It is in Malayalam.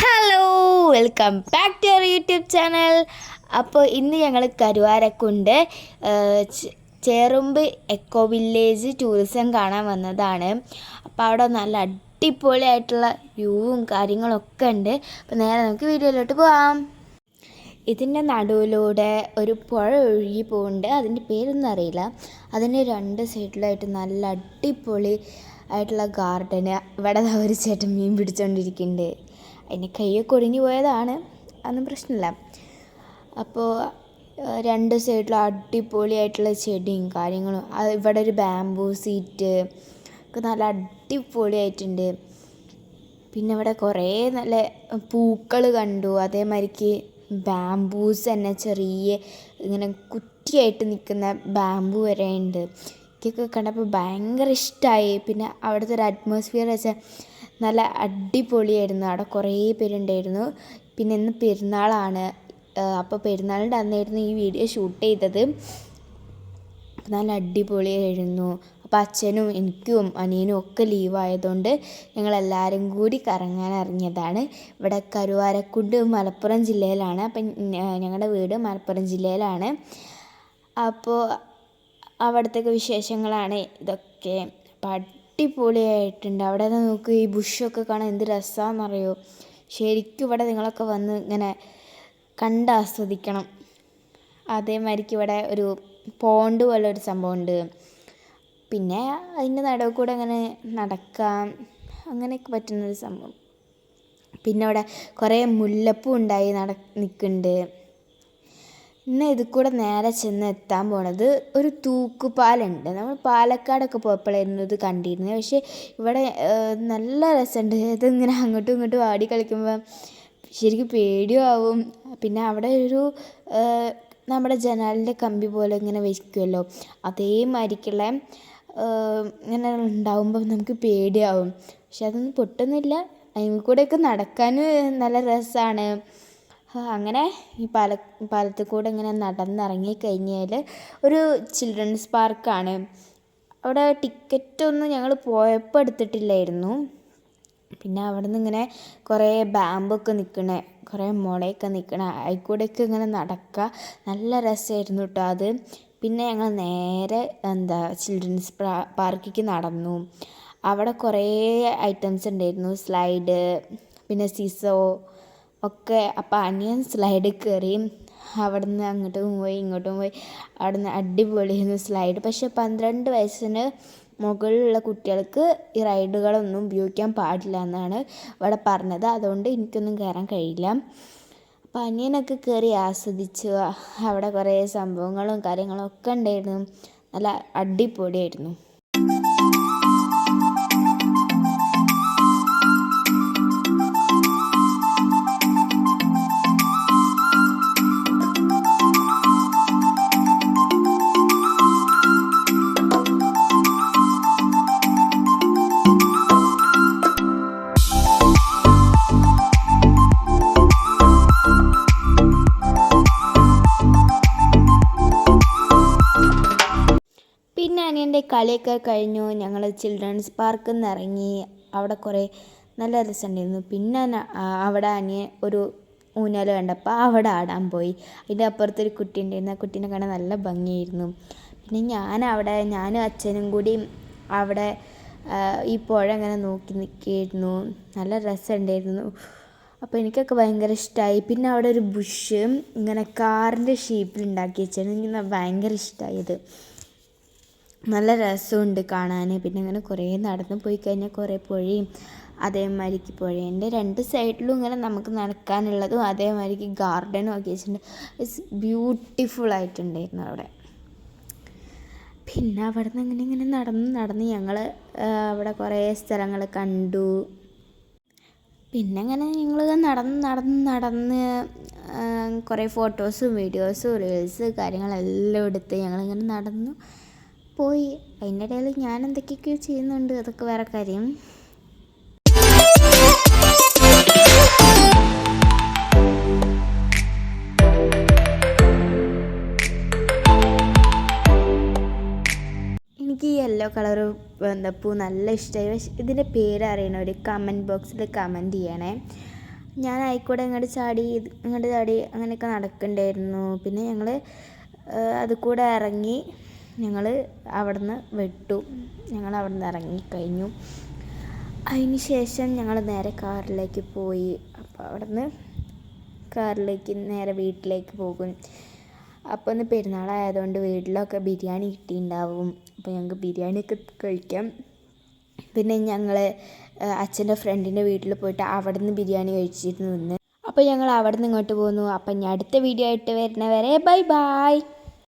Hello welcome back to our YouTube channel അപ്പോൾ ഇന്ന് ഞങ്ങൾ Karuvarakundu. Cherumbu eco village tourism കാണാൻ വന്നതാണ്. അപ്പോൾ അവിടെ നല്ല അടിപൊളിയായിട്ടുള്ള വ്യൂവും കാര്യങ്ങളൊക്കെ ഉണ്ട്. അപ്പോൾ നേരെ നമുക്ക് വീഡിയോയിലോട്ട് പോവാം. ഇതിന്റെ നടുവിലൂടെ ഒരു പുഴ ഒഴുകി പോകുന്നുണ്ട് അതിന്റെ പേരൊന്നും അറിയില്ല. അതിന്റെ രണ്ട് സൈഡിലായിട്ട് നല്ല അടിപൊളി ആയിട്ടുള്ള ഗാർഡന്. ഇവിടെ ഒരു ചേട്ടൻ മീൻ പിടിച്ചുകൊണ്ടിരിക്കുന്നുണ്ട് അതിന് കൈയൊക്കെ ഒടിഞ്ഞു പോയതാണ്. അതൊന്നും പ്രശ്നമില്ല. അപ്പോൾ രണ്ട് സൈഡിലും അടിപൊളിയായിട്ടുള്ള ചെടിയും കാര്യങ്ങളും ഇവിടെ ഒരു ബാംബൂ സീറ്റ് ഒക്കെ നല്ല അടിപൊളിയായിട്ടുണ്ട്. പിന്നെ ഇവിടെ കുറേ നല്ല പൂക്കൾ കണ്ടു. അതേമാതിരിക്ക് ബാംബൂസ് തന്നെ ചെറിയ ഇങ്ങനെ കുറ്റിയായിട്ട് നിൽക്കുന്ന ബാംബു വരെ ഉണ്ട്. എനിക്കൊക്കെ കണ്ടപ്പോൾ ഭയങ്കര ഇഷ്ടമായി പിന്നെ അവിടുത്തെ ഒരു അറ്റ്മോസ്ഫിയർ വെച്ചാൽ നല്ല അടിപൊളിയായിരുന്നു. അവിടെ കുറേ പേരുണ്ടായിരുന്നു. പിന്നെ ഇന്ന് പെരുന്നാളാണ്. അപ്പോൾ പെരുന്നാളിന്റെ അന്നായിരുന്നു ഈ വീഡിയോ ഷൂട്ട് ചെയ്തത്. നല്ല അടിപൊളിയായിരുന്നു. അപ്പോൾ അച്ഛനും എനിക്കും അനിയനും ഒക്കെ ലീവായതുകൊണ്ട് ഞങ്ങളെല്ലാവരും കൂടി കറങ്ങാൻ ഇറങ്ങിയതാണ്. ഇവിടെ കരുവാരക്കുണ്ട് മലപ്പുറം ജില്ലയിലാണ്. അപ്പം ഞങ്ങളുടെ വീട് മലപ്പുറം ജില്ലയിലാണ്. അപ്പോൾ അവിടുത്തെ വിശേഷങ്ങളാണ്. ഇതൊക്കെ അപ്പം അടിപൊളിയായിട്ടുണ്ട്. അവിടെ നിന്ന് നോക്ക് ഈ ബുഷൊക്കെ കാണാൻ എന്ത് രസമാണെന്നറിയോ ശരിക്കും ഇവിടെ നിങ്ങളൊക്കെ വന്ന് ഇങ്ങനെ കണ്ട് ആസ്വദിക്കണം. അതേമാതിരിക്ക് ഇവിടെ ഒരു പോണ്ട് പോലെ ഒരു സംഭവമുണ്ട്. പിന്നെ അതിന്റെ നടുവ് കൂടെ അങ്ങനെ നടക്കാം. അങ്ങനെയൊക്കെ പറ്റുന്നൊരു സംഭവം. പിന്നെ അവിടെ കുറേ മുല്ലപ്പൂ ഉണ്ടായി നട നിൽക്കുന്നുണ്ട്. ഇന്ന് ഇത് കൂടെ നേരെ ചെന്ന് എത്താൻ പോണത് ഒരു തൂക്കുപാലുണ്ട്. നമ്മൾ പാലക്കാടൊക്കെ പോയപ്പോഴായിരുന്നു ഇത് കണ്ടിരുന്നത്. പക്ഷേ ഇവിടെ നല്ല രസമുണ്ട്. ഇതിങ്ങനെ അങ്ങോട്ടും ഇങ്ങോട്ടും ആടി കളിക്കുമ്പോൾ ശരിക്കും പേടിയും ആവും പിന്നെ അവിടെ ഒരു നമ്മുടെ ജനാലിന്റെ കമ്പി പോലെ ഇങ്ങനെ വയ്ക്കുമല്ലോ അതേമാതിരിക്കുള്ള ഇങ്ങനെ ഉണ്ടാവുമ്പോൾ നമുക്ക് പേടിയാവും. പക്ഷെ അതൊന്നും പൊട്ടുന്നില്ല. അതിൽ കൂടെയൊക്കെ നടക്കാൻ നല്ല രസമാണ്. അങ്ങനെ ഈ പാല പാലത്തിൽ കൂടെ ഇങ്ങനെ നടന്നിറങ്ങി കഴിഞ്ഞാൽ ഒരു ചിൽഡ്രൻസ് പാർക്കാണ് അവിടെ ടിക്കറ്റൊന്നും ഞങ്ങൾ പോയപ്പോൾ എടുത്തിട്ടില്ലായിരുന്നു. പിന്നെ അവിടെ നിന്ന് ഇങ്ങനെ കുറേ ബാമ്പൊക്കെ നിൽക്കണേ കുറേ മുളയൊക്കെ നിൽക്കണ അതിൽക്കൂടെയൊക്കെ ഇങ്ങനെ നടക്കുക നല്ല രസമായിരുന്നു കേട്ടോ അത്. പിന്നെ ഞങ്ങൾ നേരെ എന്താ ചിൽഡ്രൻസ് പാർക്കിലേക്ക് നടന്നു. അവിടെ കുറേ ഐറ്റംസ് ഉണ്ടായിരുന്നു സ്ലൈഡ് പിന്നെ സിസോ ഒക്കെ അപ്പം അനിയൻ സ്ലൈഡിൽ കയറി അവിടെ നിന്ന് അങ്ങോട്ടും പോയി ഇങ്ങോട്ടും പോയി. അവിടെ നിന്ന് അടിപൊളിയായിരുന്നു സ്ലൈഡ് പക്ഷെ പന്ത്രണ്ട് വയസ്സിന് മുകളിലുള്ള കുട്ടികൾക്ക് ഈ റൈഡുകളൊന്നും ഉപയോഗിക്കാൻ പാടില്ല എന്നാണ് ഇവിടെ പറഞ്ഞത്. അതുകൊണ്ട് എനിക്കൊന്നും കയറാൻ കഴിയില്ല. അപ്പം അനിയനൊക്കെ കയറി ആസ്വദിച്ചു. അവിടെ കുറേ സംഭവങ്ങളും കാര്യങ്ങളും ഒക്കെ ഉണ്ടായിരുന്നു. നല്ല അടിപൊളിയായിരുന്നു. കളിയൊക്കെ കഴിഞ്ഞു. ഞങ്ങൾ ചിൽഡ്രൻസ് പാർക്കിൽ നിന്ന് ഇറങ്ങി. അവിടെ കുറേ നല്ല രസമുണ്ടായിരുന്നു. പിന്നെ അവിടെ അനിയൻ ഒരു ഊഞ്ഞാൽ കണ്ടപ്പോൾ അവിടെ ആടാൻ പോയി. അതിന്റെ അപ്പുറത്തൊരു കുട്ടി ഉണ്ടായിരുന്നു. ആ കുട്ടീനെ കാണാൻ നല്ല ഭംഗിയായിരുന്നു. പിന്നെ ഞാൻ അവിടെ ഞാനും അച്ഛനും കൂടി അവിടെ ഈ പുഴ ഇങ്ങനെ നോക്കി നിൽക്കുകയായിരുന്നു. നല്ല രസമുണ്ടായിരുന്നു. അപ്പോൾ എനിക്കൊക്കെ ഭയങ്കര ഇഷ്ടമായി പിന്നെ അവിടെ ഒരു ബുഷ് ഇങ്ങനെ കാറിന്റെ ഷേപ്പിൽ ഉണ്ടാക്കി വെച്ചാണ് എനിക്ക് ഭയങ്കര ഇഷ്ടമായത് നല്ല രസമുണ്ട് കാണാൻ പിന്നെ അങ്ങനെ കുറേ നടന്നു പോയി കഴിഞ്ഞാൽ കുറേ പുഴയും അതേമാതിരിക്ക് പുഴേന്റെ രണ്ട് സൈഡിലും ഇങ്ങനെ നമുക്ക് നടക്കാനുള്ളതും അതേമാതിരിക്ക് ഗാർഡനും ഒക്കെ വെച്ചിട്ടുണ്ട്. ഇറ്റ്സ് ബ്യൂട്ടിഫുൾ ആയിട്ടുണ്ടായിരുന്നു അവിടെ. പിന്നെ അവിടെ നിന്ന് ഇങ്ങനെ ഇങ്ങനെ നടന്ന് നടന്ന് ഞങ്ങൾ അവിടെ കുറേ സ്ഥലങ്ങൾ കണ്ടു. പിന്നെ അങ്ങനെ ഞങ്ങൾ നടന്ന് നടന്ന് നടന്ന് കുറേ ഫോട്ടോസും വീഡിയോസും റീൽസ് കാര്യങ്ങളെല്ലാം എടുത്ത് ഞങ്ങളിങ്ങനെ നടന്നു. പോയി. അതിന്റെ ഇടയിൽ ഞാൻ എന്തൊക്കെയൊക്കെയോ ചെയ്യുന്നുണ്ട്. അതൊക്കെ വേറെ കാര്യം. എനിക്ക് ഈ യെല്ലോ കളർ പൂ നല്ല ഇഷ്ടമായി പക്ഷെ ഇതിന്റെ പേര് അറിയണവർ കമന്റ് ബോക്സിൽ കമന്റ് ചെയ്യണേ. ഞാൻ ആയിക്കോട്ടെ ഇങ്ങോട്ട് ചാടി ഇങ്ങോട്ട് ചാടി അങ്ങനെയൊക്കെ നടക്കണ്ടായിരുന്നു. പിന്നെ ഞങ്ങൾ അത് കൂടെ ഇറങ്ങി ഞങ്ങൾ അവിടുന്ന് വിട്ടു. ഞങ്ങൾ അവിടുന്ന് ഇറങ്ങിക്കഴിഞ്ഞു. അതിന് ശേഷം ഞങ്ങൾ നേരെ കാറിലേക്ക് പോയി. അപ്പോൾ അവിടുന്ന് കാറിലേക്ക് നേരെ വീട്ടിലേക്ക് പോകും. അപ്പോൾ ഒന്ന് പെരുന്നാളായതുകൊണ്ട് വീട്ടിലൊക്കെ ബിരിയാണി കിട്ടിയിട്ടുണ്ടാവും. അപ്പോൾ ഞങ്ങൾക്ക് ബിരിയാണിയൊക്കെ കഴിക്കാം. പിന്നെ ഞങ്ങൾ അച്ഛന്റെ ഫ്രണ്ടിന്റെ വീട്ടിൽ പോയിട്ട് അവിടെ നിന്ന് ബിരിയാണി കഴിച്ചിരുന്നു നിന്ന് അപ്പോൾ ഞങ്ങൾ അവിടെ നിന്ന് ഇങ്ങോട്ട് പോന്നു. അപ്പം ഞാൻ അടുത്ത വീഡിയോ ആയിട്ട് വരുന്നവരെ ബൈ ബൈ.